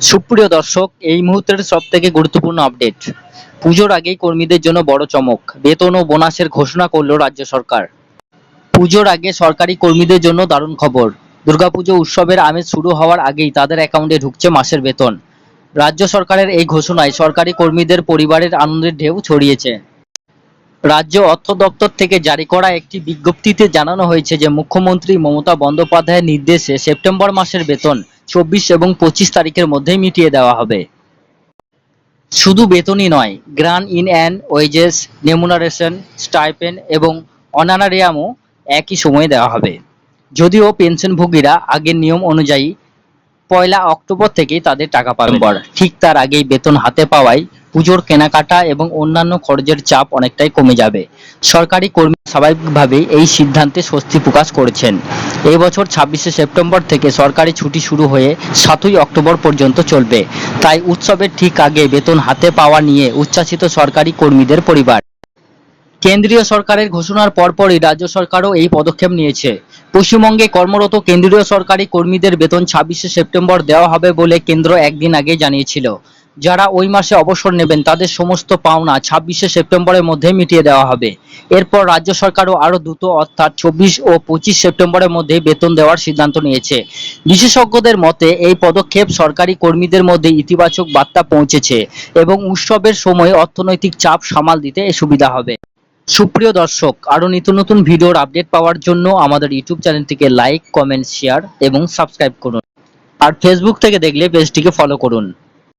সুপ্রিয় দর্শক, এই মুহূর্তের সব থেকে গুরুত্বপূর্ণ আপডেট পুজোর আগেই কর্মীদের জন্য বড় চমক, বেতন ও বোনাসের ঘোষণা করল রাজ্য সরকার। পুজোর আগে সরকারি কর্মীদের জন্য দারুণ খবর। দুর্গাপুজো উৎসবের আমেজ শুরু হওয়ার আগেই তাদের অ্যাকাউন্টে ঢুকছে মাসের বেতন। রাজ্য সরকারের এই ঘোষণায় সরকারি কর্মীদের পরিবারের আনন্দের ঢেউ ছড়িয়েছে। রাজ্য অর্থ দপ্তর থেকে জারি করা একটি বিজ্ঞপ্তিতে জানানো হয়েছে যে, মুখ্যমন্ত্রী মমতা বন্দ্যোপাধ্যায়ের নির্দেশে সেপ্টেম্বর মাসের বেতন চব্বিশ এবং পঁচিশ তারিখের মধ্যে মিটিয়ে দেওয়া হবে। শুধু বেতনই নয় গ্রান ইন অ্যান্ড ওয়েজেস নেমুনারেশন স্টাইপেন এবং অনানারিয়ামও একই সময়ে দেওয়া হবে। যদিও পেনশনভোগীরা আগের নিয়ম অনুযায়ী পয়লা অক্টোবর থেকেই তাদের টাকা পাবেন। ঠিক তার আগেই বেতন হাতে পাওয়ায় পুজোর কেনাকাটা এবং অন্যান্য খরচের চাপ অনেকটাই কমে যাবে। সরকারি কর্মী স্বাভাবিকভাবেই এই সিদ্ধান্তে স্বস্তি প্রকাশ করেছেন। এই বছর ছাব্বিশে সেপ্টেম্বর থেকে সরকারি ছুটি শুরু হয়ে সাতই অক্টোবর পর্যন্ত চলবে। তাই উৎসবের ঠিক আগে বেতন হাতে পাওয়া নিয়ে উচ্ছ্বাসিত সরকারি কর্মীদের পরিবার। কেন্দ্রীয় সরকারের ঘোষণার পরপরই রাজ্য সরকারও এই পদক্ষেপ নিয়েছে। পশ্চিমবঙ্গে কর্মরত কেন্দ্রীয় সরকারি কর্মীদের বেতন ছাব্বিশে সেপ্টেম্বর দেওয়া হবে বলে কেন্দ্র একদিন আগে জানিয়েছিল। যারা ওই মাসে অবসর নেবেন, তাদের সমস্ত পাওনা ছাব্বিশে সেপ্টেম্বরের মধ্যে মিটিয়ে দেওয়া হবে। এরপর রাজ্য সরকারও আরও দ্রুত, অর্থাৎ চব্বিশ ও পঁচিশ সেপ্টেম্বরের মধ্যে বেতন দেওয়ার সিদ্ধান্ত নিয়েছে। বিশেষজ্ঞদের মতে, এই পদক্ষেপ সরকারি কর্মীদের মধ্যে ইতিবাচক বার্তা পৌঁছেছে এবং উৎসবের সময় অর্থনৈতিক চাপ সামাল দিতে সুবিধা হবে। সুপ্রিয় দর্শক, আরও নিত্য নতুন ভিডিওর আপডেট পাওয়ার জন্য আমাদের ইউটিউব চ্যানেলটিকে লাইক, কমেন্ট, শেয়ার এবং সাবস্ক্রাইব করুন। আর ফেসবুক থেকে দেখলে পেজটিকে ফলো করুন।